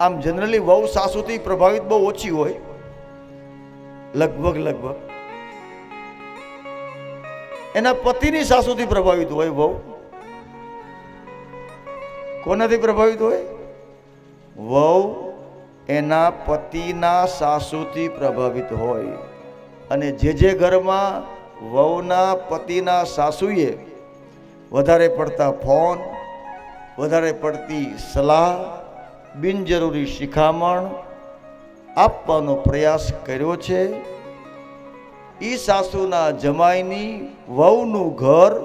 આમ જનરલી વહુ સાસુથી પ્રભાવિત બહુ ઓછી હોય. લગભગ લગભગ. એના પતિની સાસુથી પ્રભાવિત હોય વહુ. કોનાથી પ્રભાવિત હોય? વહુ એના પતિના સાસુથી પ્રભાવિત હોય. અને જે જે ઘરમાં વહુના પતિના સાસુએ વધારે પડતા ફોન, વધારે પડતી સલાહ બિનજરૂરી શિખામણ આપવાનો પ્રયાસ કર્યો છે. એ સાસુના જમાઈની વહુનું ઘર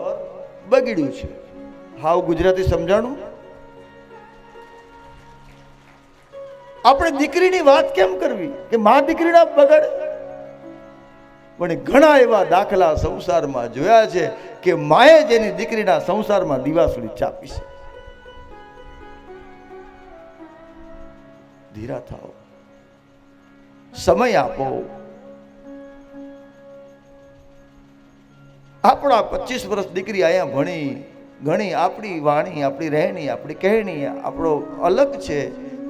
બગડ્યું છે. હાવ ગુજરાતી સમજાણું? આપણે દીકરીની વાત કેમ કરવી? કે મા દીકરીના બગડ? પણ ઘણા એવા દાખલા સંસારમાં જોયા છે કે માએ જેની દીકરીના સંસારમાં દિવાસળી ચાપી છે. ધીરા થાઓ. સમય આપો. આપણા પચીસ વર્ષ દીકરી અહીંયા ભણી ઘણી આપણી વાણી, આપણી રહેણી, આપણી કહેણી, આપણો અલગ છે,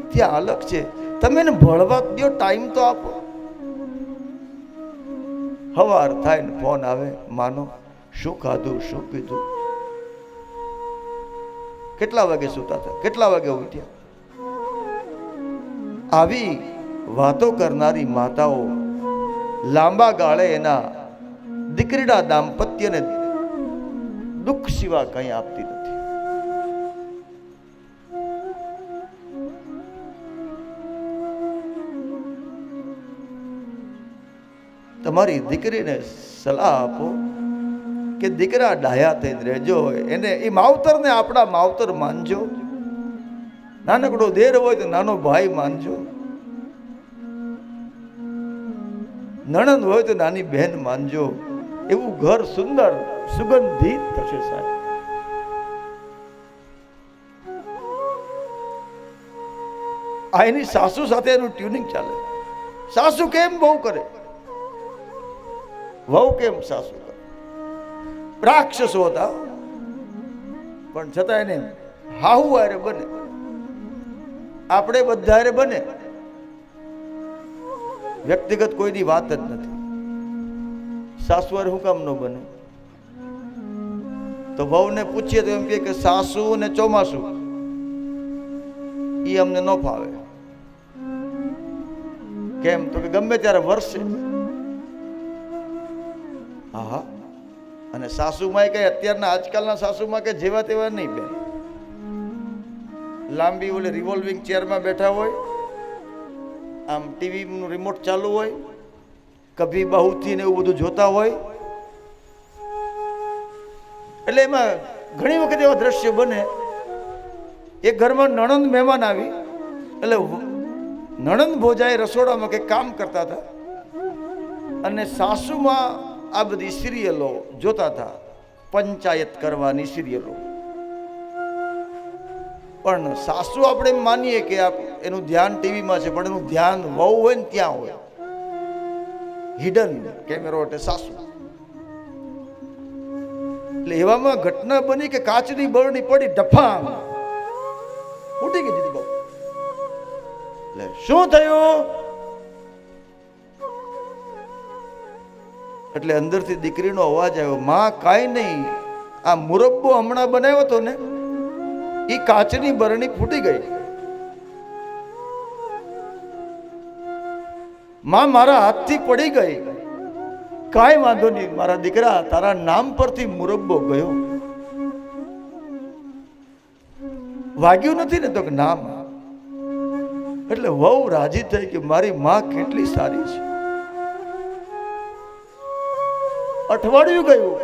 ત્યાં અલગ છે. તમે ભણવા દો, ટાઈમ તો આપો. હવાર થાય ને ફોન આવે, માનો, શું ખાધું, શું પીધું? કેટલા વાગે સૂતા હતા? કેટલા વાગે ઉઠ્યા? આવી વાતો કરનારી માતાઓ લાંબા ગાળે એના દીકરીના દાંપત્યને દુઃખ સિવા કંઈ આપતી નથી. તમારી દીકરીને સલાહ આપો કે દીકરા ડાયા થઈને રહેજો, એને એ માવતરને આપણા માવતર માનજો. નાનકડો દેર હોય તો નાનો ભાઈ માનજો. નણંદ હોય તો નાની બહેન માનજો. એવું ઘર સુંદર, સુગંધિત થશે સાહેબ. આ એની સાસુ સાથે એનું ટ્યુનિંગ ચાલે. સાસુ કેમ બહુ કરે? વહુ કેમ સાસુ કરે? રાક્ષસો હતા. પણ છતાં એને હાહુ આરે બને. આપણે બધારે બને. વ્યક્તિગત કોઈની વાત જ નથી. સાસુવાર શું કામ ન બને? તો વહુને પૂછીએ તો એમ કહે કે સાસુ ને ચોમાસું. એ અમને ન ફાવે. કેમ? તો કે ગમે ત્યારે વરસે. હા હા અને સાસુમાં કઈ અત્યારના આજકાલના સાસુમાં કે જેવા તેવા નહીં બેન લાંબી ઓલે રિવોલ્વિંગ ચેરમાં બેઠા હોય, આમ ટીવીનું રિમોટ ચાલુ હોય, કભી બહુથી ને એવું બધું જોતા હોય. એટલે એમાં ઘણી વખત એવા દ્રશ્ય બને. એક ઘરમાં નણંદ મહેમાન આવી, એટલે નણંદ ભોજાએ રસોડામાં કંઈક કામ કરતા હતા. અને સાસુમાં આ બધી સિરિયલો જોતા હતા. પંચાયત કરવાની સિરિયલો પણ સાસુ આપણે માનીએ કે એનું ધ્યાન ટીવીમાં છે, પણ એનું ધ્યાન વહુ હોય ને ત્યાં હોય. હિડન કેમેરો એટલે સાસુ. એટલે એવામાં ઘટના બની કે કાચની બરણી પડી ડફામ. ઉઠી ગઈ દીધી બહુ. એટલે શું થયું? એટલે અંદરથી દીકરીનો અવાજ આવ્યો, માં, કાંઈ નહીં. આ મુરબ્બો હમણાં બનાવ્યો હતો ને એ કાચની બરણી ફૂટી ગઈ. માં મારા હાથથી પડી ગઈ. કાંઈ વાંધો નહીં, મારા દીકરા, તારા નામ પરથી મુરબ્બો ગયો. વાગ્યું નથી ને તો કે નામ. એટલે વહુ રાજી થઈ કે મારી માં કેટલી સારી છે. અઠવાડિયું ગયું.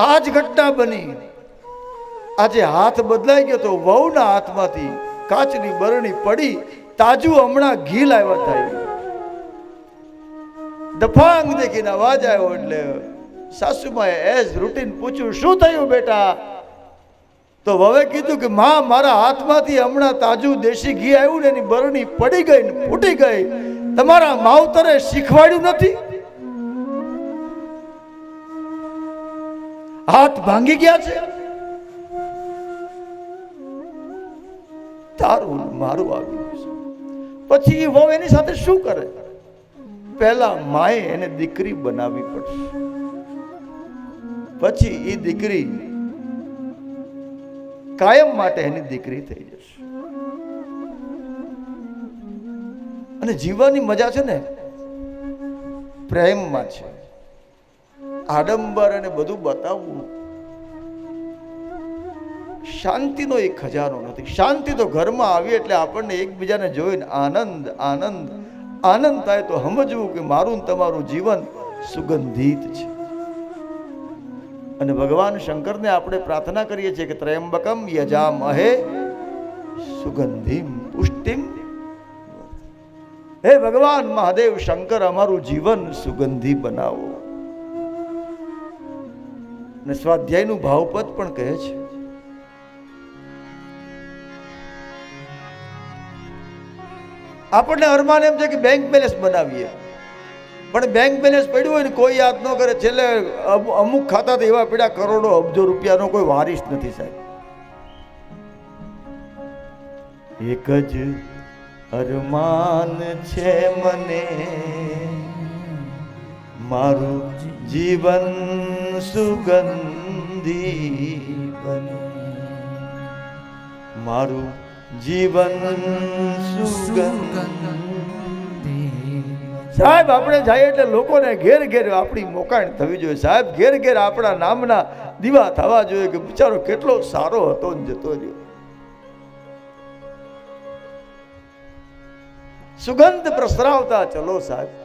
આ જ ઘટના બની. આજે હાથ બદલાઈ ગયો તો વહુના હાથમાંથી કાચની બરણી પડી, તાજું હમણાં ઘી લાવ્યા થાય. દફાંગ દેખીને અવાજ આવ્યો એટલે સાસુમાએ એઝ રૂટીન પૂછ્યું, શું થયું બેટા? તો હવે કીધું કે, માં, મારા હાથમાંથી હમણાં તાજું દેશી ઘી આવ્યું ને એની બરણી પડી ગઈ ને ફૂટી ગઈ. તમારા માવતરે શીખવાડ્યું નથી? હાથ ભાંગી ગયા છે. મારું આવી ગયું પછી એ વહુ એની સાથે શું કરે? પહેલા માએ એને દીકરી બનાવવી પડશે. પછી એ દીકરી કાયમ માટે એની દીકરી થઈ જશે. અને જીવવાની મજા છે ને, પ્રેમમાં છે. આડંબર અને બધું બતાવવું શાંતિનો એક ખજાનો નથી. શાંતિ તો ઘરમાં આવી એટલે આપણને એકબીજાને જોઈને આનંદ આનંદ આનંદ થાય તો સમજવું કે મારું તમારું જીવન સુગંધિત છે. અને ભગવાન શંકરને આપણે પ્રાર્થના કરીએ છીએ કે ત્રયંબકમ યજામહે સુગંધિમ પુષ્ટિમ. હે ભગવાન મહાદેવ શંકર, અમારું જીવન સુગંધી બનાવો. અને સ્વાધ્યાયનું ભાવપદ પણ કહે છે. આપણને અરમાન એમ છે કે બેંક બેલેન્સ બનાવીએ. પણ બેંક બેલેન્સ પડ્યું હોય ને કોઈ યાદ ન કરે, છેલ્લે અમુ- અમુક ખાતા તો એવા પીડા કરોડો, અબજો રૂપિયાનો કોઈ વારિસ નથી સાહેબ. એક જ અરમાન છે મને, મારું જીવન સુગંધી બને. મારું જીવન સાહેબ, આપણે જઈએ એટલે લોકોને ઘેર ઘેર આપણી મોકાણ થવી જોઈએ. સાહેબ, ઘેર ઘેર આપણા નામના દીવા થવા જોઈએ કે બિચારો કેટલો સારો હતો ને જતો રહ્યો. સુગંધ પ્રસરાવતા ચલો સાહેબ.